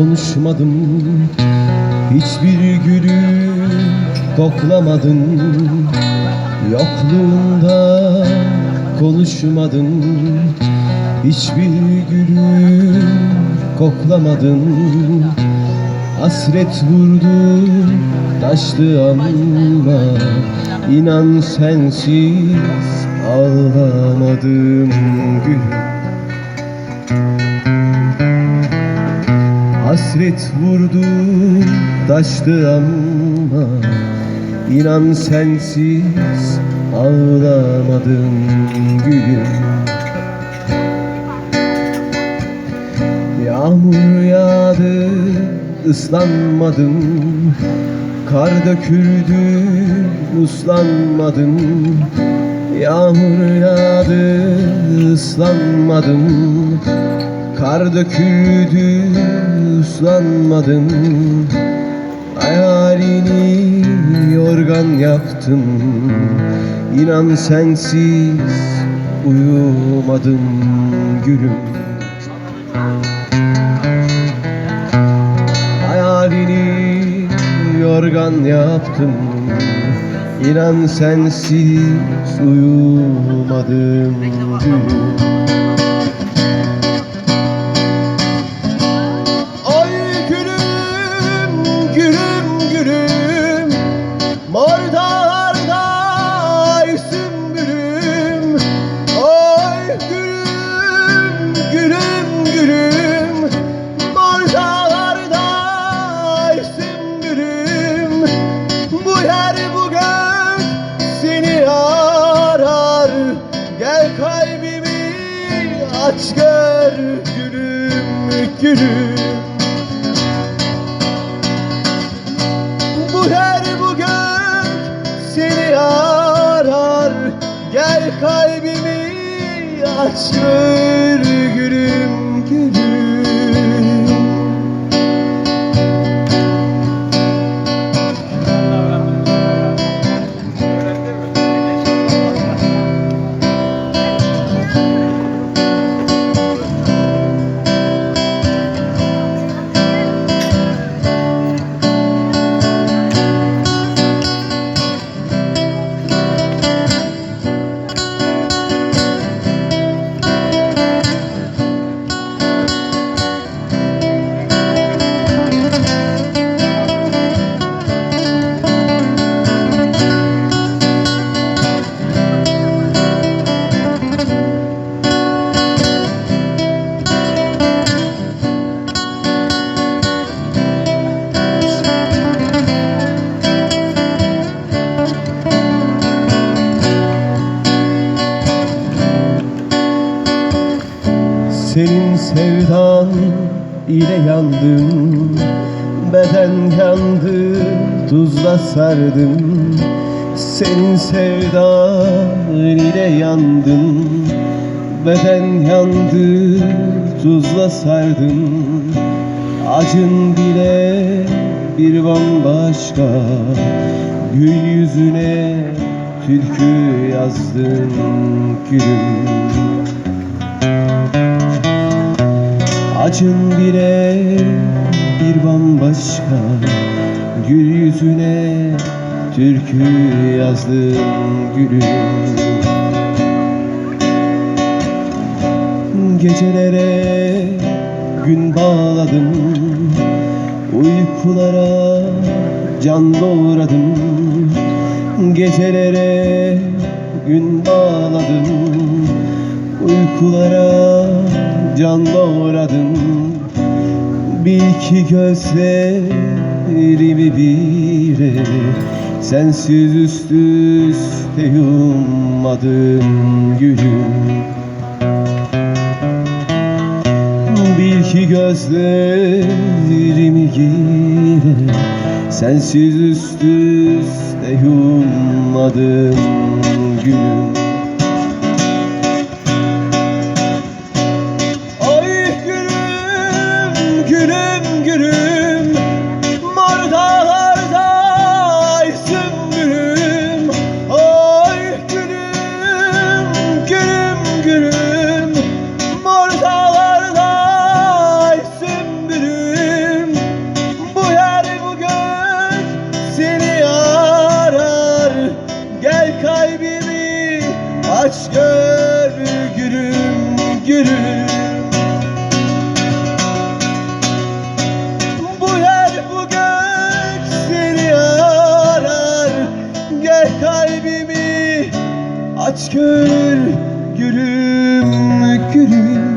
Konuşmadım. Hiçbir gülü koklamadım Yokluğunda konuşmadım. Hiçbir gülü koklamadım. Hasret vurdu taştı ama inan sensiz ağlamadım. Gülüm Hasret vurdu taştı ama inan sensiz ağlamadım gülüm. Yağmur yağdı ıslanmadım Kar döküldü uslanmadım Yağmur yağdı ıslanmadım Kar döküldü ıslanmadım Hayalini yorgan yaptım İnan sensiz uyumadım gülüm. Hayalini yorgan yaptım İnan sensiz uyumadım gülüm gülüm, Bu yer bu gök seni arar. Gel kalbimi aç gülüm Senin sevdan ile yandım Beden yandı tuzla sardım. Senin sevdan ile yandım Beden yandı tuzla sardım. Acın bile bir bambaşka Gül yüzüne türkü yazdım gülüm Acın bile bir bambaşka. Gül yüzüne türkü yazdım gülüm. Gecelere gün bağladım. Uykulara can doğradım. Gecelere gün bağladım. Uykulara can doğradım Bir iki gözlerimi bire Sensiz üst üste yummadım gülüm Bir iki gözlerimi gire Sensiz üst üste yummadım gülüm gülüm gülüm Mor dağlarda ay sümbülüm Ay gülüm gülüm gülüm Mor dağlarda ay sümbülüm Bu yer bu gök seni arar Gel kalbimi aç gör gülüm gülüm. Aç gönül gülüm gülüm